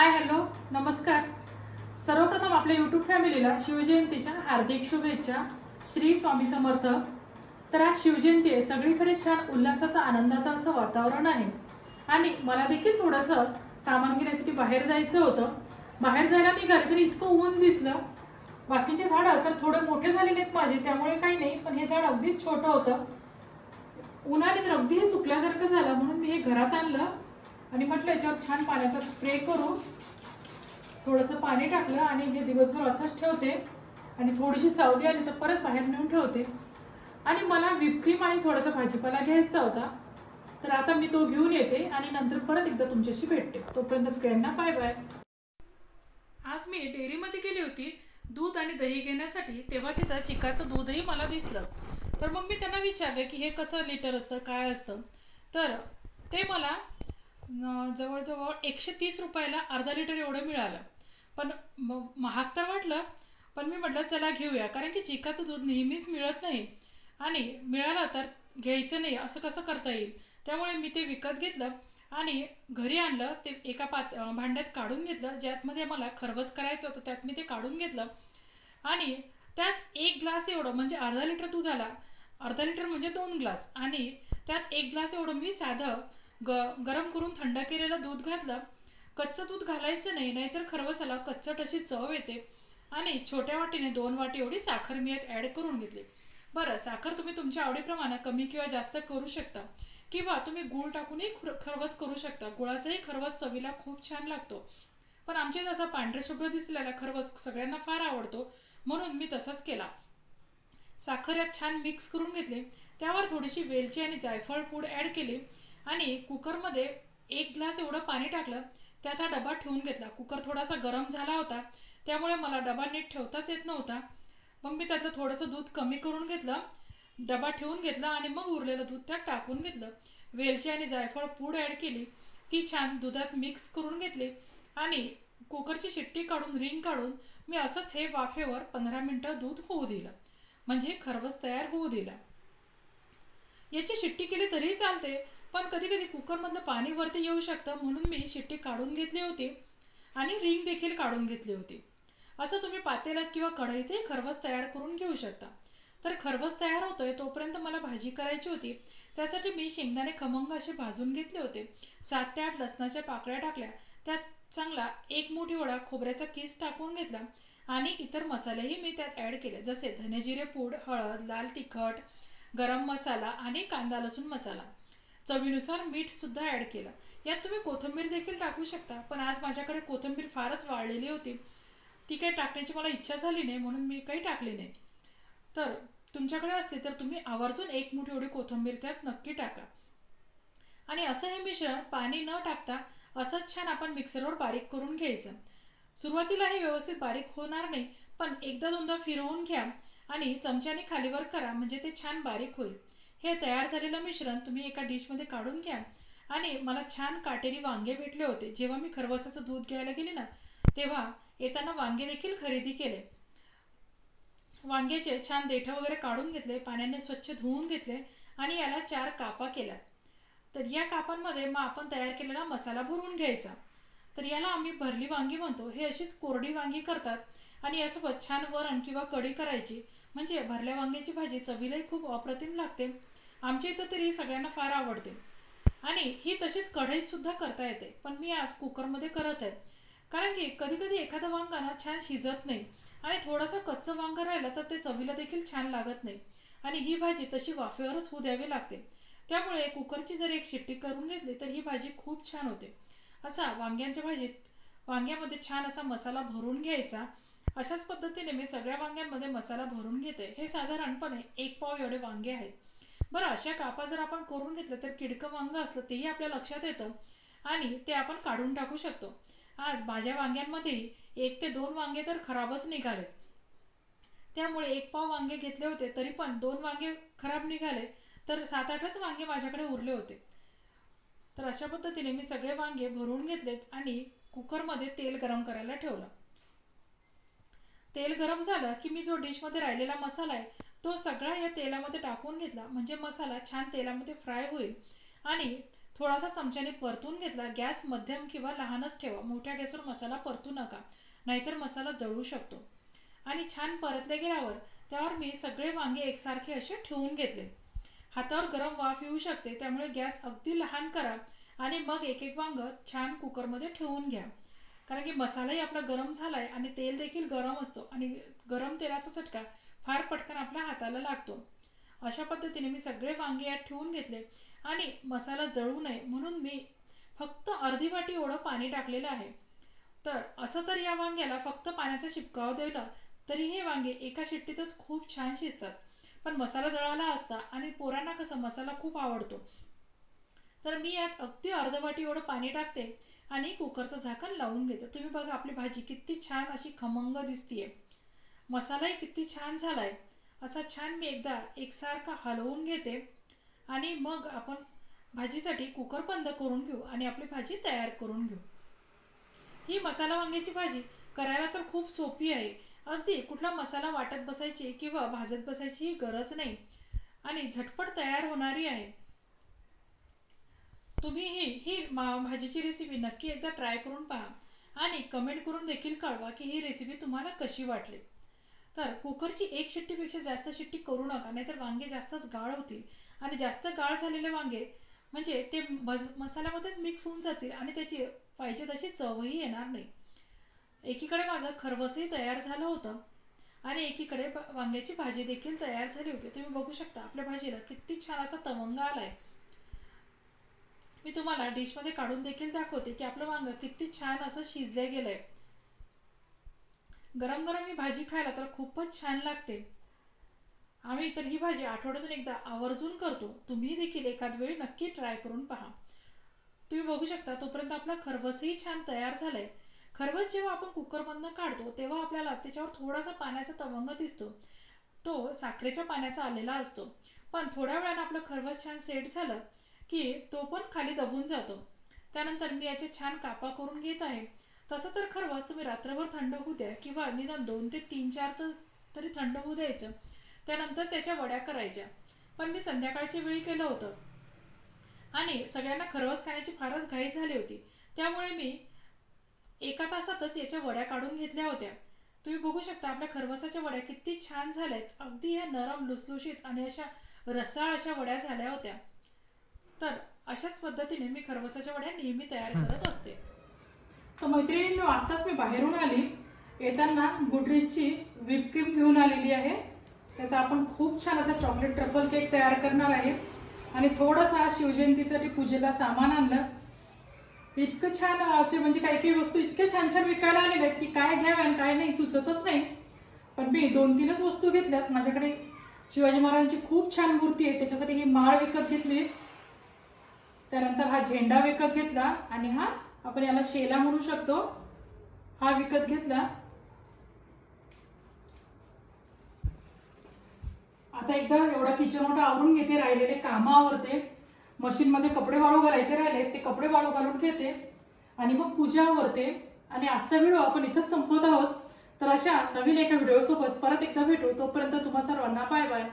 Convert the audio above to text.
Hi hello नमस्कार. सर्वप्रथम आपल्या यूट्यूब फॅमिलीला शिवजयंतीच्या हार्दिक शुभेच्छा. श्री स्वामी समर्थ. तर आज शिवजयंती आहे. सगळीकडे छान उल्हासाचं आनंदाचं असं वातावरण आहे. आणि मला देखील थोडंसं सामान घेण्यासाठी बाहेर जायचं होतं. बाहेर जायला निघाले तर इतकं ऊन दिसलं. बाकीचे झाडं तर थोडे मोठे झालेले आहेत माझे त्यामुळे काही नाही. पण हे झाड अगदीच छोटं होतं. उन्हाने तर अगदी हे सुकल्यासारखं झालं म्हणून मी हे घरात आणलं. आणि म्हटलं याच्यावर छान पाण्याचा स्प्रे करू थोडंसं पाणी टाकलं आणि हे दिवसभर असंच ठेवते. आणि थोडीशी सावली आली तर परत बाहेर नेऊन ठेवते. आणि मला विपक्रीम आणि थोडासा भाजीपाला घ्यायचा होता. तर आता मी तो घेऊन येते आणि नंतर परत एकदा तुमच्याशी भेटते. तोपर्यंत सगळ्यांना बाय बाय आज मी डेअरीमध्ये गेली होती. दूध आणि दही घेण्यासाठी तेव्हा तिथं चिकाचं दूधही मला दिसलं. तर मग मी त्यांना विचारलं की हे कसं लिटर असतं काय असतं? तर ते मला जवळजवळ एकशे तीस रुपयाला अर्धा लिटर एवढं मिळालं. पण म- महाग तर वाटलं पण मी म्हटलं चला घेऊया. कारण की चिकाचं दूध नेहमीच मिळत नाही. आणि मिळालं तर घ्यायचं नाही असं कसं करता येईल? त्यामुळे मी ते विकत घेतलं आणि घरी आणलं ते एका पात भांड्यात काढून घेतलं ज्यातमध्ये मला खरवस करायचं होतं त्यात मी ते काढून घेतलं. आणि त्यात एक ग्लास एवढं म्हणजे अर्धा लिटर दूध आला. अर्धा लिटर म्हणजे दोन ग्लास. आणि त्यात एक ग्लास एवढं मी साधं ग गरम करून थंड केलेलं दूध घातलं कच्चं दूध घालायचं नाही नाहीतर खरवसाला कच्चट अशी चव येते. आणि छोट्या वाटीने दोन वाटी एवढी साखर मी यात ॲड करून घेतली. बरं साखर तुम्ही तुमच्या आवडीप्रमाणे कमी किंवा जास्त करू शकता. किंवा तुम्ही गूळ टाकूनही खुर खरवस करू शकता. गुळाचाही खरवस चवीला खूप छान लागतो. पण आमच्या जसा पांढरेशुभ्र दिसलेला खरवस सगळ्यांना फार आवडतो. म्हणून मी तसाच केला. साखर यात छान मिक्स करून घेतले. त्यावर थोडीशी वेलची आणि जायफळ पूड ॲड केली. आणि कुकरमध्ये एक ग्लास एवढं पाणी टाकलं त्यात हा डबा ठेवून घेतला. कुकर थोडासा गरम झाला होता त्यामुळे मला डबा नीट ठेवताच येत नव्हता. मग मी त्यातलं थोडंसं दूध कमी करून घेतलं डबा ठेवून घेतला आणि मग उरलेलं दूध त्यात टाकून घेतलं. वेलची आणि जायफळ पूड ॲड केली. ती छान दुधात मिक्स करून घेतली आणि कुकरची शिट्टी काढून रिंग काढून मी असंच हे वाफेवर पंधरा मिनटं दूध होऊ दिलं. म्हणजे खरवस तयार होऊ दिला. याची शिट्टी केली तरीही चालते पण कधी कधी कुकरमधलं पाणी वरती येऊ शकतं म्हणून मी शिट्टी काढून घेतली होती आणि रिंग देखील काढून घेतली होती. असं तुम्ही पातेल्यात किंवा कढईतही खरवस तयार करून घेऊ शकता. तर खरवस तयार होतोय तोपर्यंत मला भाजी करायची होती. त्यासाठी मी शेंगदाणे खमंग असे भाजून घेतले होते. सात ते आठ लसणाच्या पाकळ्या टाकल्या. त्यात चांगला एक मोठी वडा खोबऱ्याचा किस टाकून घेतला आणि इतर मसालेही मी त्यात ॲड केले. जसे धनेजिरे पूड हळद लाल तिखट गरम मसाला आणि कांदा लसूण मसाला. चवीनुसार मीठ सुद्धा ॲड केलं. यात तुम्ही कोथिंबीर देखील टाकू शकता पण आज माझ्याकडे कोथिंबीर फारच वाळलेली होती. ती काही टाकण्याची मला इच्छा झाली नाही म्हणून मी काही टाकली नाही. तर तुमच्याकडे असते तर तुम्ही आवर्जून एक मुठी एवढी कोथिंबीर त्यात नक्की टाका. आणि असं हे मिश्रण पाणी न टाकता असंच छान आपण मिक्सरवर बारीक करून घ्यायचं. सुरुवातीला हे व्यवस्थित बारीक होणार नाही पण एकदा दोनदा फिरवून घ्या आणि चमच्याने खालीवर करा म्हणजे ते छान बारीक होईल. हे तयार झालेलं मिश्रण तुम्ही एका डिशमध्ये काढून घ्या. आणि मला छान काटेरी वांगे भेटले होते. जेव्हा मी खरवसाचं दूध घ्यायला गेले ना तेव्हा येताना वांगे देखील खरेदी केले. वांग्याचे छान देठं वगैरे काढून घेतले पाण्याने स्वच्छ धुवून घेतले आणि याला चार कापा केल्या. तर या कापांमध्ये मग आपण तयार केलेला मसाला भरून घ्यायचा. तर याला आम्ही भरली वांगी म्हणतो. हे अशीच कोरडी वांगी करतात आणि यासोबत छान वरण किंवा कढी करायची. म्हणजे भरल्या वांग्याची भाजी चवीलाही खूप अप्रतिम लागते. आमच्या इथं तरी सगळ्यांना फार आवडते. आणि ही तशीच कढईत सुद्धा करता येते पण मी आज कुकरमध्ये करत आहे. कारण की कधी कधी एखादा वांगा ना छान शिजत नाही आणि थोडासा कच्चं वांगा राहिलं तर ते चवीला देखील छान लागत नाही. आणि ही भाजी तशी वाफेवरच होऊ द्यावी लागते. त्यामुळे कुकरची जर एक शिट्टी करून घेतली तर ही भाजी खूप छान होते. असा वांग्यांच्या भाजीत वांग्यामध्ये छान असा मसाला भरून घ्यायचा. अशाच पद्धतीने मी सगळ्या वांग्यांमध्ये मसाला भरून घेते. हे साधारणपणे एक पाव एवढे वांगे आहेत. बरं अशा कापा जर आपण करून घेतलं तर किडकं वांगं असलं तेही आपल्या लक्षात येतं आणि ते आपण काढून टाकू शकतो. आज माझ्या वांग्यांमध्ये एक ते दोन वांगे तर खराबच निघालेत. त्यामुळे एक पाव वांगे घेतले होते तरी पण दोन वांगे खराब निघाले तर सात आठच वांगे माझ्याकडे उरले होते. तर अशा पद्धतीने मी सगळे वांगे भरून घेतलेत आणि कुकरमध्ये तेल गरम करायला ठेवलं. तेल गरम झालं की मी जो डिशमध्ये राहिलेला मसाला आहे तो सगळा या तेलामध्ये टाकून घेतला. म्हणजे मसाला छान तेलामध्ये फ्राय होईल. आणि थोडासा चमच्याने परतून घेतला. गॅस मध्यम किंवा लहानच ठेवा. मोठ्या गॅसवर मसाला परतू नका. नाहीतर मसाला जळू शकतो. आणि छान परतले गेल्यावर त्यावर मी सगळे वांगे एकसारखे असे ठेवून घेतले. हातावर गरम वाफ येऊ शकते. त्यामुळे गॅस अगदी लहान करा आणि मग एक एक वांग छान कुकरमध्ये ठेवून घ्या. कारण की मसालाही आपला गरम झाला आहे आणि तेल देखील गरम असतो. आणि गरम तेलाचा चटका फार पटकन आपल्या हाताला लागतो. अशा पद्धतीने मी सगळे वांगे यात ठेवून घेतले आणि मसाला जळू नये म्हणून मी फक्त अर्धी वाटी एवढं पाणी टाकलेलं आहे. तर असं तर या वांग्याला फक्त पाण्याचा शिपकाव दिला तरी हे वांगे एका शिट्टीतच खूप छान शिजतात. पण मसाला जळाला असता आणि पोरांना कसं मसाला खूप आवडतो. तर मी यात अगदी अर्धवाटी एवढं पाणी टाकते आणि कुकरचं झाकण लावून घेते. तुम्ही बघा आपली भाजी किती छान अशी खमंग दिसतीये. मसालाही किती छान झाला आहे असा छान मी एकदा एकसारखा हलवून घेते. आणि मग आपण भाजीसाठी कुकर बंद करून घेऊ आणि आपली भाजी तयार करून घेऊ. ही मसाला वांग्याची भाजी करायला तर खूप सोपी आहे. अगदी कुठला मसाला वाटत बसायची किंवा भाजत बसायची ही गरज नाही. आणि झटपट तयार होणारी आहे. तुम्ही ही ही मा भाजीची रेसिपी नक्की एकदा ट्राय करून पहा. आणि कमेंट करून देखील कळवा की ही रेसिपी तुम्हाला कशी वाटली. तर कुकरची एक शिट्टीपेक्षा जास्त शिट्टी करू नका नाहीतर वांगे जास्तच गाळ होतील. आणि जास्त गाळ झालेले वांगे म्हणजे ते मज मसाल्यामध्येच मिक्स होऊन जातील आणि त्याची पाहिजे तशी चवही येणार नाही. एकीकडे माझं खरवसही तयार झालं होतं आणि एकीकडे ब- वांग्याची भाजी देखील तयार झाली होती. तुम्ही बघू शकता आपल्या भाजीला किती छान असा तवंग आहे मी तुम्हाला डिशमध्ये काढून देखील दाखवते की आपलं वांगं किती छान असं शिजलं गेलं आहे गरम गरम ही भाजी खायला तर खूपच छान लागते. आम्ही तर ही भाजी आठवड्यातून एकदा आवर्जून करतो. तुम्ही देखील एखाद वेळी नक्की ट्राय करून पहा. तुम्ही बघू शकता तोपर्यंत आपला खरवसही छान तयार झालाय. खरवस जेव्हा आपण कुकरमधनं काढतो तेव्हा आपल्याला त्याच्यावर थोडासा पाण्याचा तवंग दिसतो. तो साखरेच्या पाण्याचा आलेला असतो. पण थोड्या वेळानं आपलं खरवस छान सेट झालं की तो पण खाली दबून जातो. त्यानंतर मी याचे छान कापा करून घेत आहे. तसं तर खरवस तुम्ही रात्रभर थंड होऊ द्या किंवा निदान दोन ते तीन चार तास तरी थंड होऊ द्यायचं. त्यानंतर त्याच्या वड्या करायच्या. पण मी संध्याकाळच्या वेळी केलं होतं. आणि सगळ्यांना खरवस खाण्याची फारच घाई झाली होती. त्यामुळे मी एका तासातच याच्या वड्या काढून घेतल्या होत्या. तुम्ही बघू शकता आपल्या खरवसाच्या वड्या किती छान झाल्यात. अगदी ह्या नरम लुसलुशीत आणि अशा रसाळ अशा वड्या झाल्या होत्या. तर अशाच पद्धतीने मी खरवसाच्या वड्या नेहमी तयार करत असते. तर मैत्रिणींनो आत्ताच मी बाहेरून आली. येताना गुडरीजची विपक्रीम घेऊन आलेली आहे. त्याचा आपण खूप छान असा चॉकलेट ट्रफल केक तयार करणार आहे. आणि थोडासा शिवजयंतीसाठी पूजेला सामान आणलं. इतकं छान असे म्हणजे काही काही वस्तू इतक्या छान छान विकायला आलेल्या आहेत की काय घ्याव्या आणि काय नाही सुचतच नाही. पण मी दोन तीनच वस्तू घेतल्यात. माझ्याकडे शिवाजी महाराजांची खूप छान मूर्ती आहे. त्याच्यासाठी ही माळ विकत घेतली. त्यानंतर हा झेंडा विकत घेतला आणि हा आपण याला शेला म्हणू शकतो. हा विकत घेतला. आता एकदा एवढा किचन मोठा आवरून घेते राहिलेले कामं आवरते. मशीनमध्ये कपडे वाळू घालायचे राहिले ते कपडे वाळू घालून घेते. आणि मग पूजा आवरते. आणि आजचा व्हिडिओ आपण इथंच संपवत आहोत. तर अशा नवीन एका व्हिडिओसोबत परत एकदा भेटू. तोपर्यंत तुम्हा सर्वांना बाय बाय